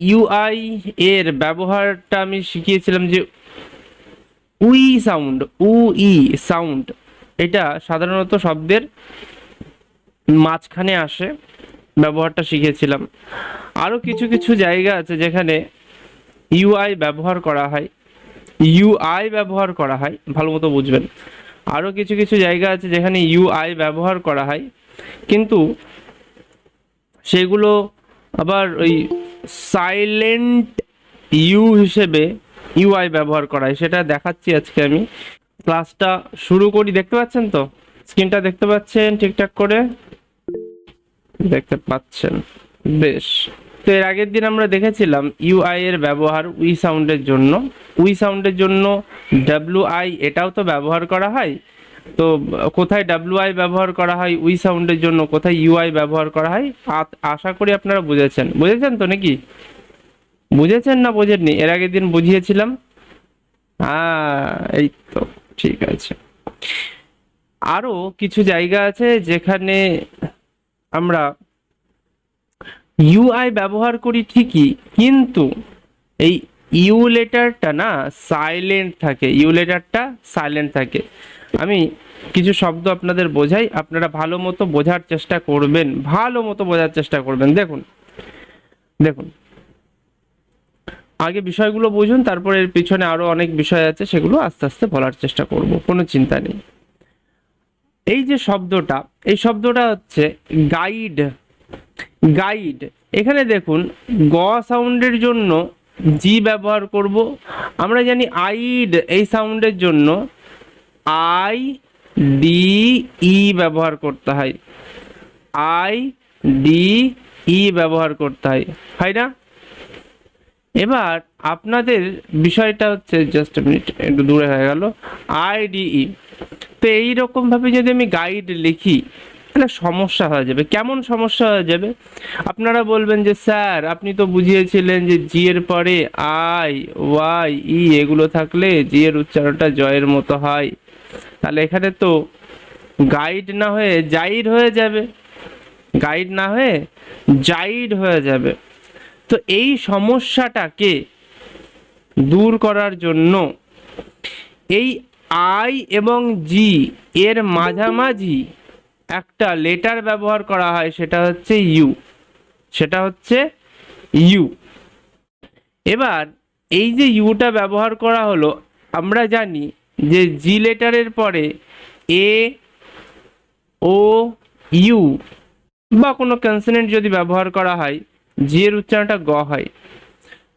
UI এর ব্যবহারটা আমি শিখিয়েছিলাম যে উই সাউন্ড উ ই সাউন্ড, এটা সাধারণত শব্দের মাঝখানে আসে, ব্যবহারটা শিখেছিলাম। আরও কিছু কিছু জায়গা আছে যেখানে ইউআই ব্যবহার করা হয় ইউআই ব্যবহার করা হয়, ভালো মতো বুঝবেন। আরও কিছু কিছু জায়গা আছে যেখানে ইউআই ব্যবহার করা হয়, কিন্তু সেগুলো আবার ওই সাইলেন্ট ইউ হিসেবে ইউআই ব্যবহার করা হয় সেটা দেখাচ্ছি আজকে আমি। ক্লাসটা শুরু করি, দেখতে পাচ্ছেন তো? স্ক্রিনটা দেখতে পাচ্ছেন ঠিকঠাক করে? দেখতে পাচ্ছেন। বেশ। তো এর আগের দিন আমরা দেখেছিলাম ইউআই এর ব্যবহার উই সাউন্ডের জন্য। উই সাউন্ডের জন্য ডাব্লিউ আই এটাও তো ব্যবহার করা হয়। তো কোথায় ডাব্লিউ আই ব্যবহার করা হয় উই সাউন্ডের জন্য, কোথায় ইউআই ব্যবহার করা হয় আশা করি আপনারা বুঝেছেন। বুঝেছেন তো নাকি? বুঝেছেন না বোঝেননি? এর আগের দিন বুঝিয়েছিলাম। এই তো, ঠিক আছে। আরও কিছু জায়গা আছে যেখানে আমরা ইউআই ব্যবহার করি ঠিকই, কিন্তু এই ইউ লেটারটা না সাইলেন্ট থাকে। ইউ লেটারটা সাইলেন্ট থাকে। আমি কিছু শব্দ আপনাদের বোঝাই। আপনারা ভালো মতো বোঝার চেষ্টা করবেন। ভালো মতো বোঝার চেষ্টা করবেন। দেখুন। দেখুন। আগে বিষয়গুলো বুঝুন, তারপর এর পিছনে আরও অনেক বিষয় আছে, সেগুলো আস্তে আস্তে বলার চেষ্টা করব। কোনো চিন্তা নেই। এই যে শব্দটা, এই শব্দটা হচ্ছে গাইড গাইড এখানে দেখুন, গ সাউন্ডের জন্য জি ব্যবহার করব। আমরা জানি আইড এই সাউন্ডের জন্য আই, ডি, ই ব্যবহার করতে হয়। আই, ডি, ই ব্যবহার করতে হয়। হয় না? এবার আপনাদের বিষয়টা হচ্ছে জাস্ট মিনিট একটু দূরে হয়ে গেল। আইডিই তো এইরকম ভাবে যদি আমি গাইড লিখি, তাহলে সমস্যা হয়ে যাবে। কেমন সমস্যা হয়ে যাবে? আপনারা বলবেন যে, স্যার, আপনি তো বুঝিয়েছিলেন যে জি এর পরে আই ওয়াই ই এগুলো থাকলে জি এর উচ্চারণটা জয়ের মতো হয়। তাহলে এখানে তো গাইড না হয়ে জাইড হয়ে যাবে। গাইড না হয়ে জাইড হয়ে যাবে। তো এই সমস্যাটাকে দূর করার জন্য এই আই এবং জি এর মাঝামাঝি একটা লেটার ব্যবহার করা হয়, সেটা হচ্ছে ইউ। সেটা হচ্ছে ইউ। এবার এই যে ইউটা ব্যবহার করা হলো, আমরা জানি যে জি লেটারের পরে এ ও ইউ বা কোনো কনসোনেন্ট যদি ব্যবহার করা হয় জি এর উচ্চারণটা গ হয়।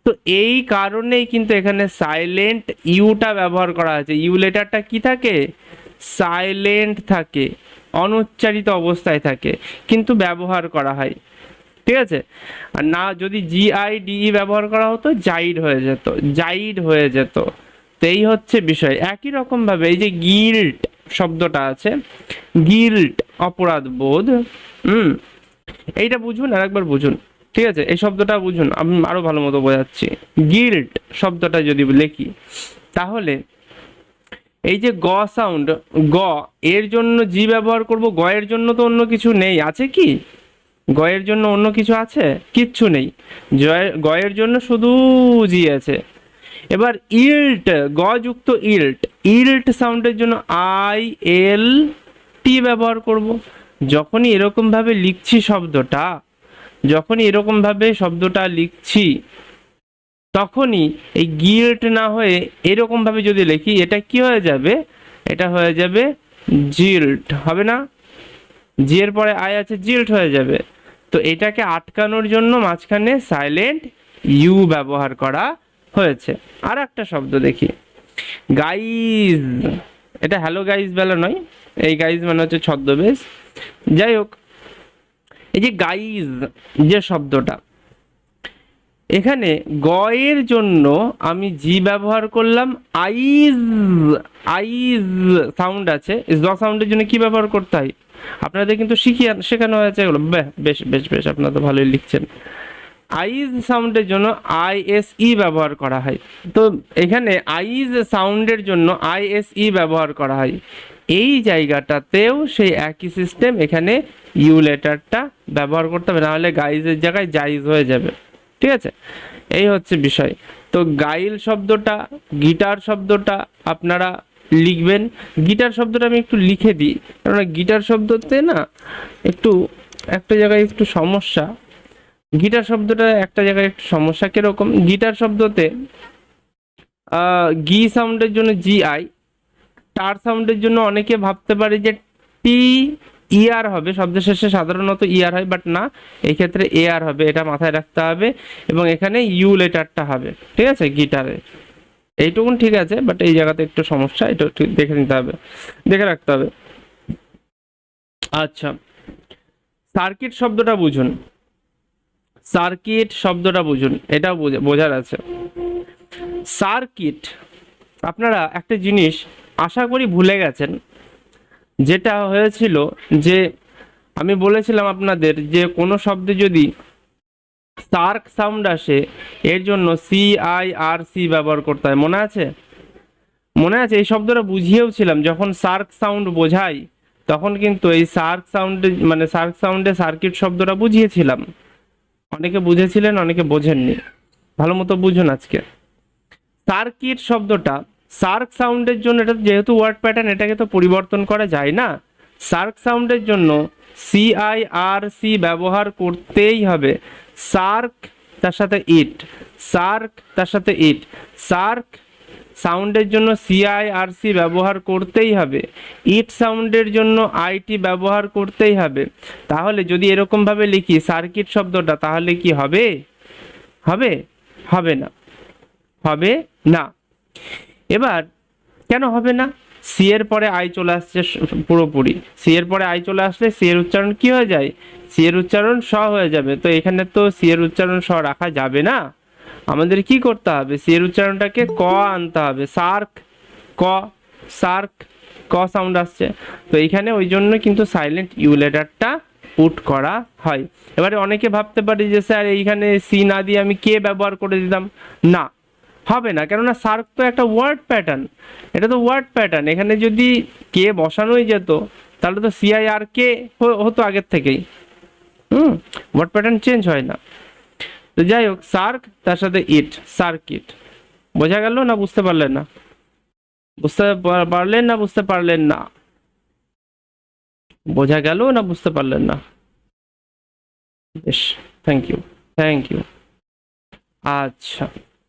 তো এই কারণেই কিন্তু এখানে সাইলেন্ট ইউটা ব্যবহার করা আছে ইউ লেটারটা কি থাকে? সাইলেন্ট থাকে, অনুচ্চারিত অবস্থায় থাকে, কিন্তু ব্যবহার করা হয়। ঠিক আছে? আর না, যদি জি আই ডিই ব্যবহার করা হতো, জাইড হয়ে যেত, জাইড হয়ে যেত। তো এই হচ্ছে বিষয়। একই রকম ভাবে এই যে গিল্ট শব্দটা আছে, গিল্ট অপরাধ বোধ, হুম, এইটা বুঝুন আর একবার বুঝুন, ঠিক আছে? এই শব্দটা বুঝুন, আমি আরও ভালো মতো বোঝাচ্ছি। গিল্ট শব্দটা যদি লিখি, তাহলে এই যে গ সাউন্ড, গ, এর জন্য জি ব্যবহার করব গ এর জন্য তো অন্য কিছু নেই, আছে কি? গ এর জন্য অন্য কিছু আছে? কিচ্ছু নেই। জয়ের গ এর জন্য শুধু জি আছে। এবার ইল্ট গ যুক্ত ইল্ট। ইল্ট সাউন্ডের জন্য আই, এল, টি ব্যবহার করব। যখনই এরকম ভাবে লিখছি শব্দটা, যখনই এরকম ভাবে শব্দটা লিখছি, তখনই এই গিল্ট না হয়ে এরকম ভাবে যদি লিখি, এটা কি হয়ে যাবে? এটা হয়ে যাবে জিল্ট। হবে না? জি এর পরে আই আছে, জিল্ট হয়ে যাবে। তো এটাকে আটকানোর জন্য মাঝখানে সাইলেন্ট ইউ ব্যবহার করা হয়েছে। আর একটা শব্দ দেখি। গাইজ এটা হ্যালো গাইজ বেলা নয়। এই গাইজ মানে হচ্ছে ছদ্মবেশ। যাই হোক, এই যে গাইজ যে শব্দটা, এখানে গয়ের জন্য আমি জি ব্যবহার করলাম আইজ আইজ সাউন্ড আছে। জ সাউন্ডের জন্য কি ব্যবহার করতে হয়? আপনাদের কিন্তু শিখিয়ে শেখানো হয়েছে এগুলো। বেশ বেশ বেশ, আপনারা তো ভালোই লিখছেন। আইজ সাউন্ডের জন্য আইএসই ব্যবহার করা হয়। তো এখানে আইজ সাউন্ডের জন্য আইএসই ব্যবহার করা হয়। এই জায়গাটাতেও সেই একই সিস্টেম এখানে ইউ লেটারটা ব্যবহার করতে হবে, নাহলে গাইজের জায়গায় জাইজ হয়ে যাবে। ঠিক আছে? এই হচ্ছে বিষয়। তো গাইল শব্দটা গিটার শব্দটা আপনারা লিখবেন। গিটার শব্দটা আমি একটু লিখে দিই। কেননা গিটার শব্দতে না একটু, একটা জায়গায় একটু সমস্যা। গিটার শব্দটা একটা জায়গায় একটু সমস্যা কীরকম? গিটার শব্দতে গি সাউন্ডের জন্য জি আই, টার সাউন্ডের জন্য অনেকে ভাবতে পারে যে টি ইআর হবে শব্দের শেষে সাধারণত ইআর হয়, বাট না এই ক্ষেত্রে এআর হবে, এটা মাথায় রাখতে হবে এবং এখানে ইউ লেটারটা হবে, ঠিক আছে, গিটারে। এইটুকুন ঠিক আছে, বাট এই জায়গাতে একটু সমস্যা, এটা দেখে নিতে হবে, দেখে রাখতে হবে। আচ্ছা সার্কিট শব্দটা বুঝুন। সার্কিট শব্দটা বুঝুন এটা বোঝা- বোঝার আছে। সার্কিট, আপনারা একটা জিনিস আশা করি ভুলে গেছেন, যেটা হয়েছিল যে আমি বলেছিলাম আপনাদের যে কোনো শব্দে যদি সার্ক সাউন্ড আসে, এর জন্য সি, আই, আর, সি ব্যবহার করতে হয়। মনে আছে? মনে আছে? এই শব্দটা বুঝিয়েও ছিলাম যখন সার্ক সাউন্ড বোঝাই, তখন কিন্তু এই সার্ক সাউন্ডে মানে সার্ক সাউন্ডে সার্কিট শব্দটা বুঝিয়েছিলাম। অনেকে বুঝেছিলেন, অনেকে বোঝেননি। ভালো মতো বুঝুন আজকে। সার্কিট শব্দটা, সার্ক সাউন্ডের জন্য, এটা যেহেতু ওয়ার্ড প্যাটার্ন এটাকে তো পরিবর্তন করা যায় না? সার্ক সাউন্ডের জন্য সিআইআরসি ব্যবহার করতেই হবে। সার্ক তার সাথে ইট সার্ক তার সাথে ইট সার্ক সাউন্ডের জন্য সিআই আর সি ব্যবহার করতেই হবে। ইট সাউন্ডের জন্য আইটি ব্যবহার করতেই হবে। তাহলে যদি এরকমভাবে লিখি সার্কিট শব্দটা, তাহলে কি হবে? হবে? হবে না। হবে না। এবার, কেন হবে না? সি এর পরে আই চলে আসছে পুরোপুরি। সি এর পরে আই চলে আসলে সি এর উচ্চারণ কি হয়ে যায়? সি এর উচ্চারণ স হয়ে যাবে। তো এখানে তো সি এর উচ্চারণ স রাখা যাবে না। আমাদের কি করতে হবে? সি এর উচ্চারণটাকে ক আনতে হবে। সার্ক, ক সার্ক, ক সাউন্ড আসছে। তো এখানে ওই জন্য কিন্তু সাইলেন্ট ইউ লেটারটা পুট করা হয়। এবারে অনেকে ভাবতে পারে যে, স্যার, এইখানে সি না দিয়ে আমি কে ব্যবহার করে দিতাম? না, হবে না। কেননা সার্ক তো একটা ওয়ার্ড প্যাটার্ন এটা তো ওয়ার্ড প্যাটার্ন এখানে যদি কে বসানোই যেত, তাহলে তো সিআই আর কে হতো আগের থেকেই। হুম ওয়ার্ড প্যাটার্ন চেঞ্জ হয় না। তো যাই হোক, সার্ক, তার সাথে ইট সার্কিট বোঝা গেল না বুঝতে পারলেন না? বুঝতে পারলেন না, বুঝতে পারলেন না? বোঝা গেল না বুঝতে পারলেন না? বেশ থ্যাংক ইউ থ্যাংক ইউ আচ্ছা।